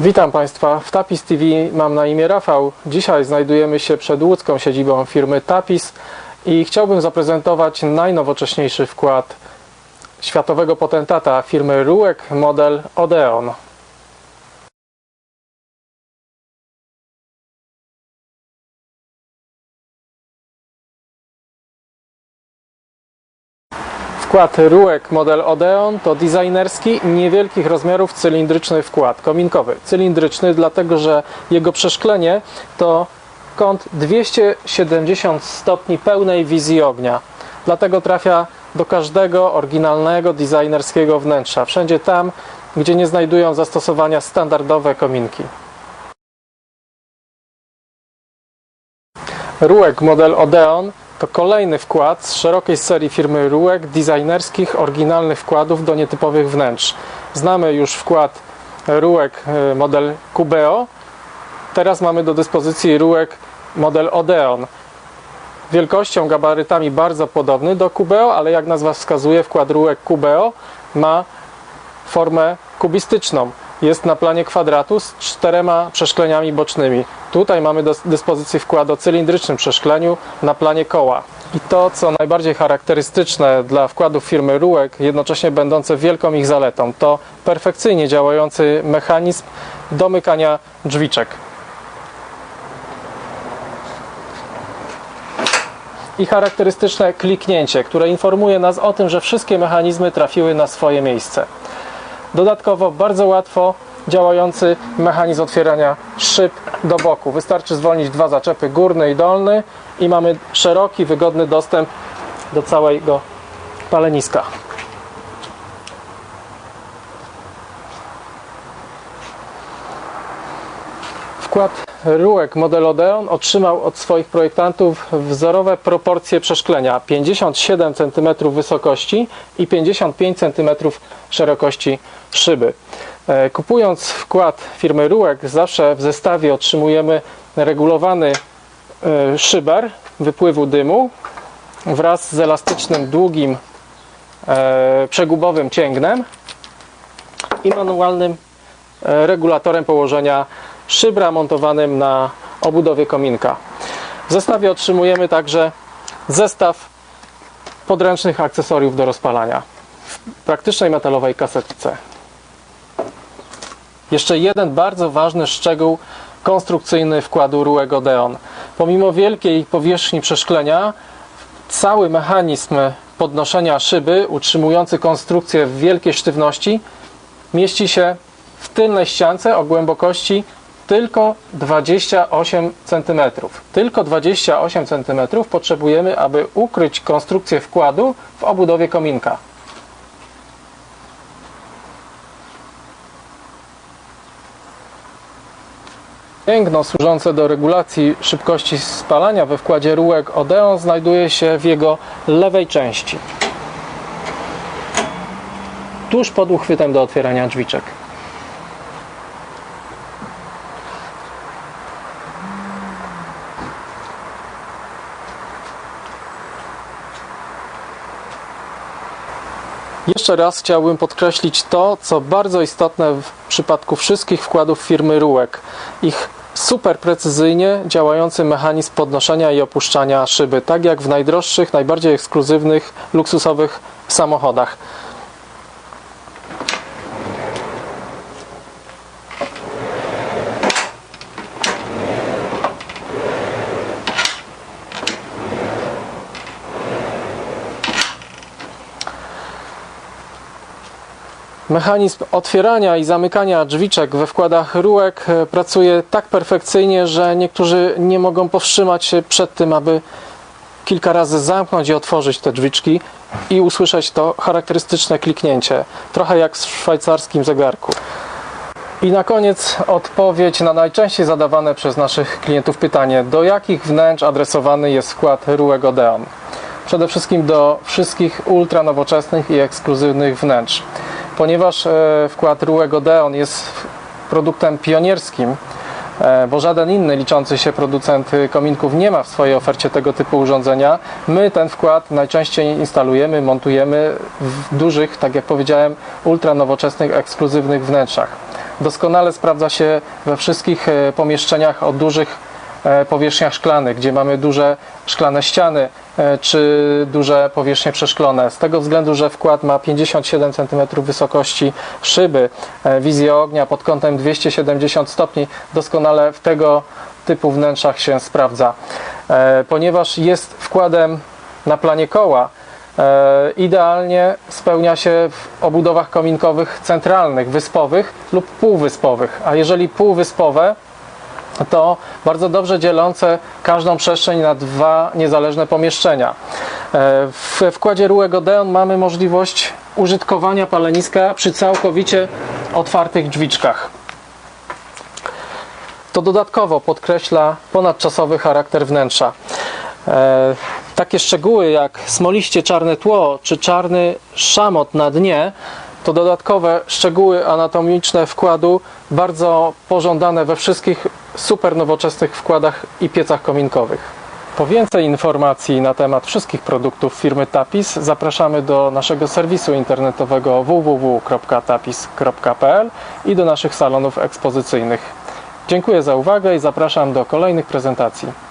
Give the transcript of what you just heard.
Witam Państwa w Tapis TV. Mam na imię Rafał. Dzisiaj znajdujemy się przed łódzką siedzibą firmy Tapis i chciałbym zaprezentować najnowocześniejszy wkład światowego potentata firmy Ruek model Odeon. Wkład Ruek model Odeon to designerski, niewielkich rozmiarów cylindryczny wkład kominkowy. Cylindryczny dlatego, że jego przeszklenie to kąt 270 stopni pełnej wizji ognia. Dlatego trafia do każdego oryginalnego, designerskiego wnętrza. Wszędzie tam, gdzie nie znajdują zastosowania standardowe kominki. Ruek model Odeon to kolejny wkład z szerokiej serii firmy Ruek designerskich, oryginalnych wkładów do nietypowych wnętrz. Znamy już wkład Ruek e, model Cubeo. Teraz mamy do dyspozycji Ruek model Odeon. Wielkością, gabarytami bardzo podobny do Cubeo, ale jak nazwa wskazuje, wkład Ruek Cubeo ma formę kubistyczną. Jest na planie kwadratu z czterema przeszkleniami bocznymi. Tutaj mamy do dyspozycji wkład o cylindrycznym przeszkleniu na planie koła. I to, co najbardziej charakterystyczne dla wkładów firmy Ruek, jednocześnie będące wielką ich zaletą, to perfekcyjnie działający mechanizm domykania drzwiczek. I charakterystyczne kliknięcie, które informuje nas o tym, że wszystkie mechanizmy trafiły na swoje miejsce. Dodatkowo bardzo łatwo działający mechanizm otwierania szyb do boku. Wystarczy zwolnić dwa zaczepy górny i dolny i mamy szeroki, wygodny dostęp do całego paleniska. Wkład Ruek model Odeon otrzymał od swoich projektantów wzorowe proporcje przeszklenia 57 cm wysokości i 55 cm szerokości szyby. E, Kupując wkład firmy Ruek zawsze w zestawie otrzymujemy regulowany e, szyber wypływu dymu wraz z elastycznym, długim, e, przegubowym cięgnem i manualnym regulatorem położenia szybra montowanym na obudowie kominka. W zestawie otrzymujemy także zestaw podręcznych akcesoriów do rozpalania w praktycznej metalowej kasetce. Jeszcze jeden bardzo ważny szczegół konstrukcyjny wkładu Rueg Odeon. Pomimo wielkiej powierzchni przeszklenia, cały mechanizm podnoszenia szyby utrzymujący konstrukcję w wielkiej sztywności mieści się w tylnej ściance o głębokości tylko 28 cm. Tylko 28 cm potrzebujemy, aby ukryć konstrukcję wkładu w obudowie kominka. Piękno służące do regulacji szybkości spalania we wkładzie Ruek Odeon znajduje się w jego lewej części. Tuż pod uchwytem do otwierania drzwiczek. Jeszcze raz chciałbym podkreślić to, co bardzo istotne w przypadku wszystkich wkładów firmy Ruek. Ich super precyzyjnie działający mechanizm podnoszenia i opuszczania szyby, tak jak w najdroższych, najbardziej ekskluzywnych, luksusowych samochodach. Mechanizm otwierania i zamykania drzwiczek we wkładach Ruek e, pracuje tak perfekcyjnie, że niektórzy nie mogą powstrzymać się przed tym, aby kilka razy zamknąć i otworzyć te drzwiczki i usłyszeć to charakterystyczne kliknięcie, trochę jak w szwajcarskim zegarku. I na koniec odpowiedź na najczęściej zadawane przez naszych klientów pytanie: do jakich wnętrz adresowany jest wkład Ruek Odeon? Przede wszystkim do wszystkich ultra nowoczesnych i ekskluzywnych wnętrz. Ponieważ e, wkład Ruek Odeon jest produktem pionierskim, e, bo żaden inny liczący się producent kominków nie ma w swojej ofercie tego typu urządzenia. My ten wkład najczęściej instalujemy, montujemy w dużych, tak jak powiedziałem, ultra nowoczesnych, ekskluzywnych wnętrzach. Doskonale sprawdza się we wszystkich e, pomieszczeniach o dużych powierzchniach szklanych, gdzie mamy duże szklane ściany czy duże powierzchnie przeszklone. Z tego względu, że wkład ma 57 cm wysokości szyby, e, wizję ognia pod kątem 270 stopni, doskonale w tego typu wnętrzach się sprawdza. E, Ponieważ jest wkładem na planie koła, e, idealnie spełnia się w obudowach kominkowych centralnych, wyspowych lub półwyspowych. A jeżeli półwyspowe, to bardzo dobrze dzielące każdą przestrzeń na dwa niezależne pomieszczenia. E, W wkładzie Rue Odeon mamy możliwość użytkowania paleniska przy całkowicie otwartych drzwiczkach. To dodatkowo podkreśla ponadczasowy charakter wnętrza. E, takie szczegóły jak smoliście czarne tło czy czarny szamot na dnie to dodatkowe szczegóły anatomiczne wkładu, bardzo pożądane we wszystkich super nowoczesnych wkładach i piecach kominkowych. Po więcej informacji na temat wszystkich produktów firmy Tapis zapraszamy do naszego serwisu internetowego www.tapis.pl i do naszych salonów ekspozycyjnych. Dziękuję za uwagę i zapraszam do kolejnych prezentacji.